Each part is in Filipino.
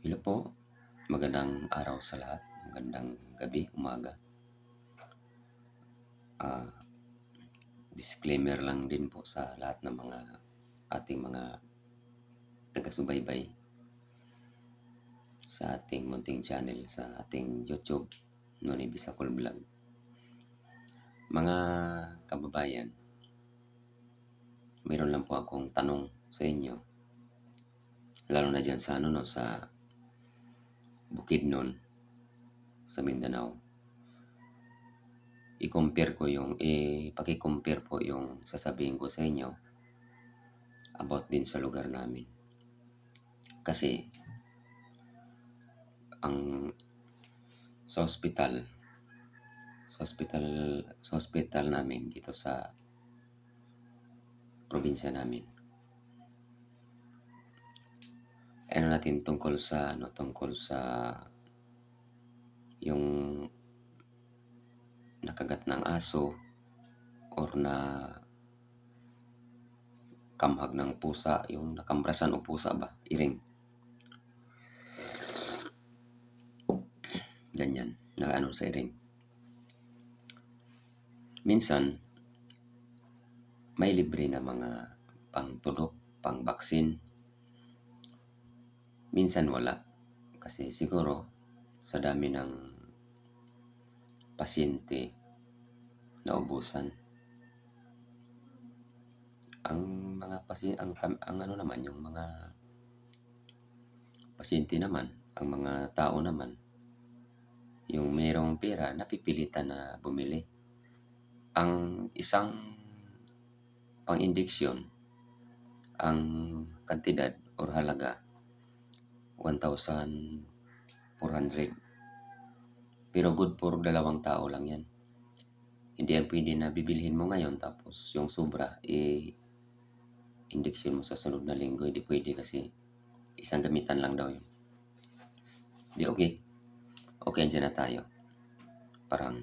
Hello po, magandang araw sa lahat, magandang gabi, umaga. Ah, disclaimer lang din po sa lahat ng mga ating mga taga-subaybay sa ating munting channel sa ating YouTube, Noni Bisacol Vlog. Mga kababayan, mayroon lang po akong tanong sa inyo, lalo na dyan sa ano no, sa Bukidnon sa Mindanao. I-compare ko yung, eh, paki-compare po yung sasabihin ko sa inyo about din sa lugar namin. Kasi, ang sa hospital, sa hospital, sa hospital namin dito sa probinsya namin. Ano natin tungkol sa ano tungkol sa yung nakagat ng aso or na kamhag ng pusa, yung nakambrasan o pusa ba, iring. Ganyan, na ano sa iring. Minsan, may libre na mga pangtulok, pang-baksin, minsan wala. Kasi siguro sa dami ng pasyente na ubusan. Ang mga pasyente, ang, ang ano naman, yung mga pasyente naman, ang mga tao naman, yung mayroong pera, napipilitan na bumili. Ang isang pang-indiksyon, ang kantidad or halaga 1,400. Pero good for dalawang tao lang yan. Hindi yan pwede na bibilhin mo ngayon tapos yung sobra, eh, indeksyon mo sa sunod na linggo. Hindi pwede kasi isang gamitan lang daw yun. Di okay. Okay, andyan na tayo. Parang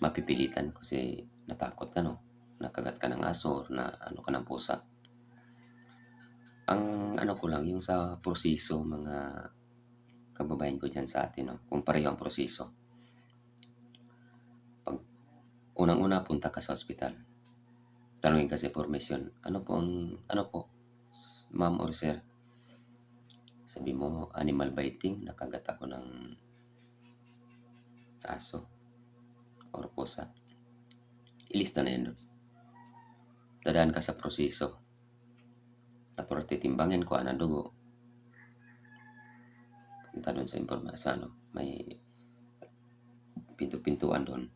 mapipilitan kasi natakot ka, no? Nakagat ka ng aso or na ano ka ng pusa ang ano ko lang, yung sa proseso, mga kababayan ko dyan sa atin, no? kung pareho ang proseso. Pag unang-una punta ka sa ospital, tanungin ka sa formation, ano po ang, ano po, ma'am or sir, sabi mo, animal biting, nakagat ako ng aso or pusa. Ilista na yan. Dadaan ka sa proseso tapos titimbangin ko ang dugo. Punta doon sa impormasyon, ano, may pinto-pintuan doon.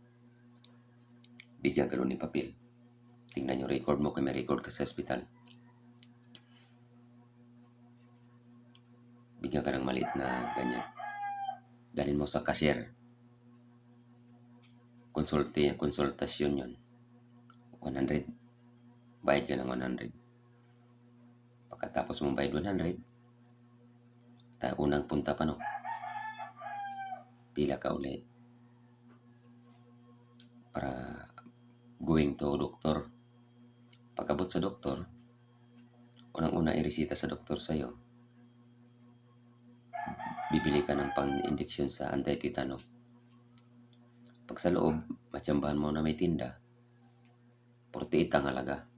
Bigyan ka doon ni papel. Tingnan yung record mo kung may record ka sa hospital. Bigyan ka ng maliit na ganyan. Dalhin mo sa cashier. Konsulte, konsultasyon yun. 100. Bayad ka ng 100. Pagkatapos mong bayad 100, tayo unang punta pa no. Pila ka uli. Para going to doktor. Pagkabot sa doktor, unang-una iresita sa doktor sa'yo. Bibili ka ng pang-injection sa anti-tetano. Pag sa loob, matsambahan mo na may tinda, 48 ang halaga.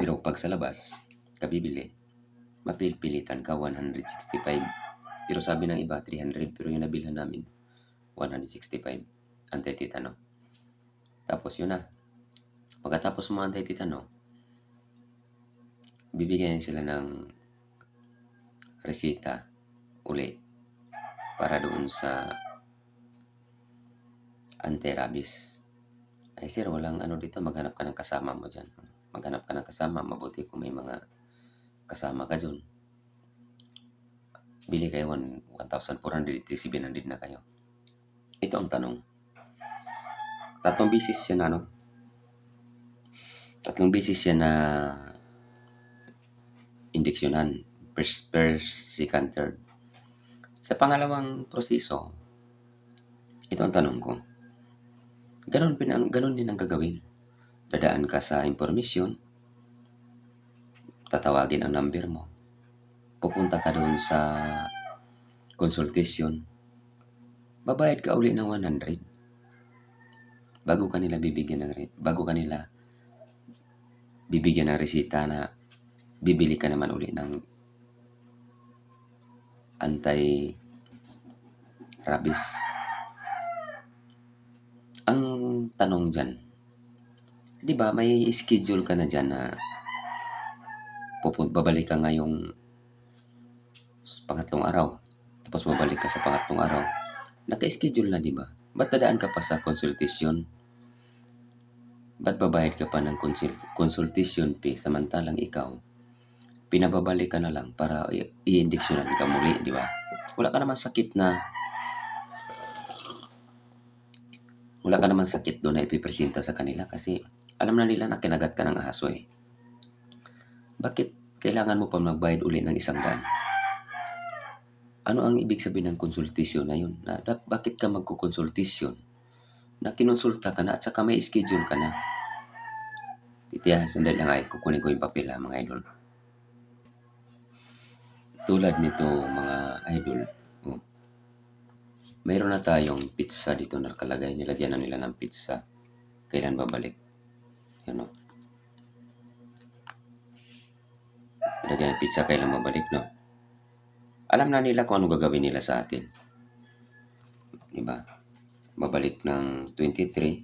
Pero pag sa labas, kabibili, mapilpilitan ka 165. Pero sabi ng iba 300 pero yung nabilhan namin 165 anti-tetano. Tapos yun na. Pagkatapos mo anti-tetano, bibigyan sila ng resita uli para doon sa anti-rabies. Ay sir, walang ano dito, maghanap ka ng kasama mo dyan maghanap ka ng kasama, mabuti kung may mga kasama ka dyan. Bili kayo 1,400, 700 na kayo. Ito ang tanong. Tatlong bisis siya na, no? Tatlong bisis siya na indeksyonan. First, first, second, third. Sa pangalawang proseso, ito ang tanong ko. Ganon, ganon din ang gagawin dadaan ka sa impormasyon, tatawagin ang number mo. Pupunta ka doon sa consultation. Babayad ka uli ng 100 bago kanila bibigyan ng bago kanila bibigyan ng resita na bibili ka naman uli ng anti rabies. Ang tanong dyan, di ba may schedule ka na dyan na pupun babalik ka ngayong pangatlong araw. Tapos babalik ka sa pangatlong araw. Naka-schedule na, di ba? Ba't dadaan ka pa sa consultation? Ba't babayad ka pa ng consul- consultation fee samantalang ikaw, pinababalik ka na lang para i- i-indeksyonan ka muli, di ba? Wala ka naman sakit na wala ka naman sakit doon na ipipresenta sa kanila kasi alam na nila na kinagat ka ng aso eh. Bakit kailangan mo pa magbayad uli ng isang daan? Ano ang ibig sabihin ng konsultasyon na yun? Na, bakit ka magkukonsultasyon? Na kinonsulta ka na at saka may schedule ka na. Titiya, sandali lang ay kukunin ko yung papel ha, mga idol. Tulad nito mga idol, oh, mayroon na tayong pizza dito nakalagay. Nilagyan na nila ng pizza. Kailan babalik? Yan o. Nilagyan ng pizza, kailan babalik, no? Alam na nila kung ano gagawin nila sa atin. Diba? Babalik ng 23.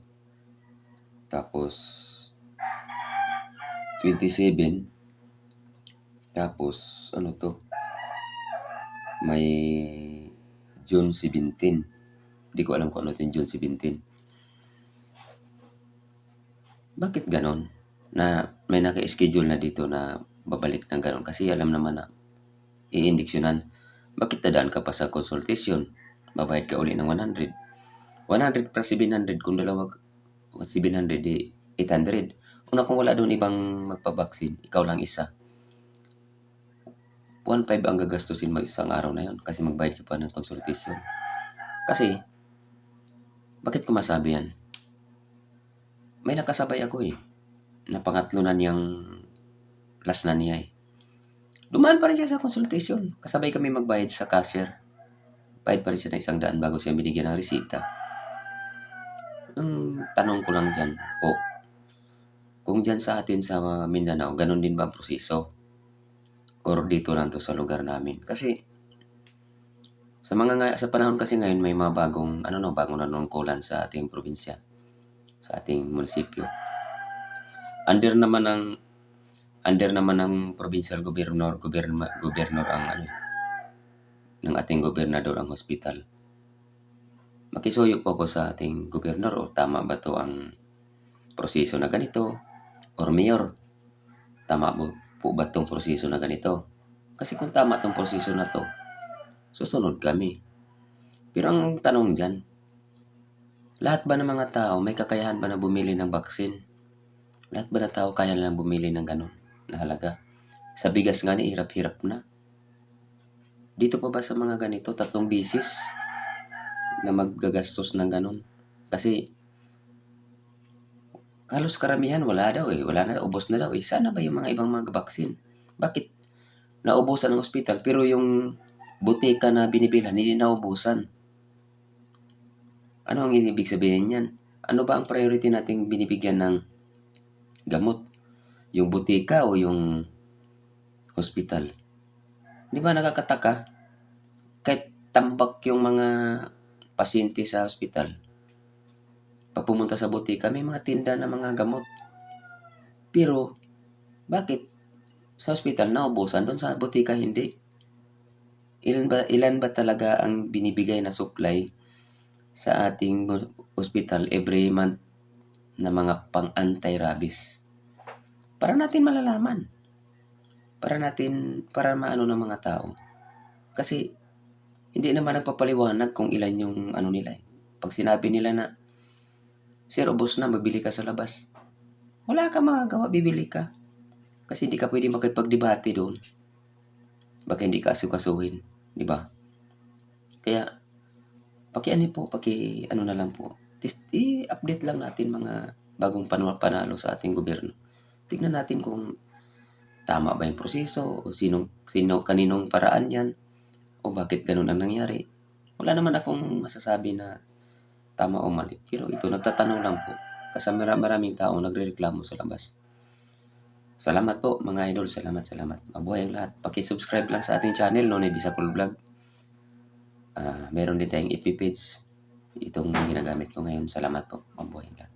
Tapos 27. Tapos ano to? May June 17. Hindi ko alam kung ano yung June 17. Bakit ganon? Na may naka-schedule na dito na babalik ng ganon. Kasi alam naman na i-indiksyonan. Bakit dadaan ka pa sa consultation? Babayad ka uli ng 100. 100 plus 700 kung dalawa 700 di 800. Una kung wala doon ibang magpabaksin, ikaw lang isa. 1.5 ang gagastusin mo isang araw na yon kasi magbayad ka pa ng consultation. Kasi, bakit ko masabi yan? May nakasabay ako eh. Na pangatlo na niyang last na niya eh. Dumaan pa rin siya sa consultation. Kasabay kami magbayad sa cashier. Bayad pa rin siya ng isang daan bago siya binigyan ng resita. Ang tanong ko lang dyan po, kung dyan sa atin sa Mindanao, ganun din ba ang proseso? Or dito lang to sa lugar namin? Kasi, sa mga sa panahon kasi ngayon may mga bagong, ano no, bagong nanungkulan sa ating probinsya, sa ating munisipyo. Under naman ng under naman ng provincial governor, governor, governor ang ano, ng ating gobernador ang hospital. Makisuyo po ako sa ating gobernador o tama ba to ang proseso na ganito? Or mayor, tama po, po ba tong proseso na ganito? Kasi kung tama tong proseso na to, susunod kami. Pero ang tanong dyan, lahat ba ng mga tao may kakayahan ba na bumili ng baksin? Lahat ba ng tao kaya lang bumili ng ganun na halaga? Sa bigas nga ni, hirap-hirap na. Dito pa ba sa mga ganito, tatlong bisis na maggagastos ng ganun? Kasi halos karamihan wala daw eh. Wala na, ubos na daw eh. Sana ba yung mga ibang mga baksin? Bakit naubusan ng ospital pero yung butika na binibilhan hindi naubusan? Ano ang ibig sabihin yan? Ano ba ang priority nating binibigyan ng gamot? Yung butika o yung hospital? Di ba nakakataka? Kahit tambak yung mga pasyente sa hospital, pag pumunta sa butika, may mga tinda na mga gamot. Pero, bakit sa hospital naubusan, doon sa butika hindi? Ilan ba, ilan ba talaga ang binibigay na supply sa ating hospital every month na mga pang anti-rabies? Para natin malalaman. Para natin, para maano ng mga tao. Kasi, hindi naman nagpapaliwanag kung ilan yung ano nila. eh. Pag sinabi nila na, Sir, ubos na, magbili ka sa labas. Wala ka magagawa, bibili ka. Kasi hindi ka pwede makipagdebate doon. Baka hindi ka asukasuhin, di ba? Kaya, paki ano po, paki ano na lang po. I-update lang natin mga bagong panalo sa ating gobyerno. Tignan natin kung tama ba yung proseso o sino, sino kaninong paraan yan o bakit ganun ang nangyari. Wala naman akong masasabi na tama o mali. Pero ito, nagtatanong lang po. Kasi mara- maraming tao nagre-reklamo sa labas. Salamat po mga idol. Salamat, salamat. Mabuhay ang lahat. Paki-subscribe lang sa ating channel, no, Bisacol Vlog. Ah, meron din tayong FB page. Itong ginagamit ko ngayon. Salamat po. Mabuhay lahat.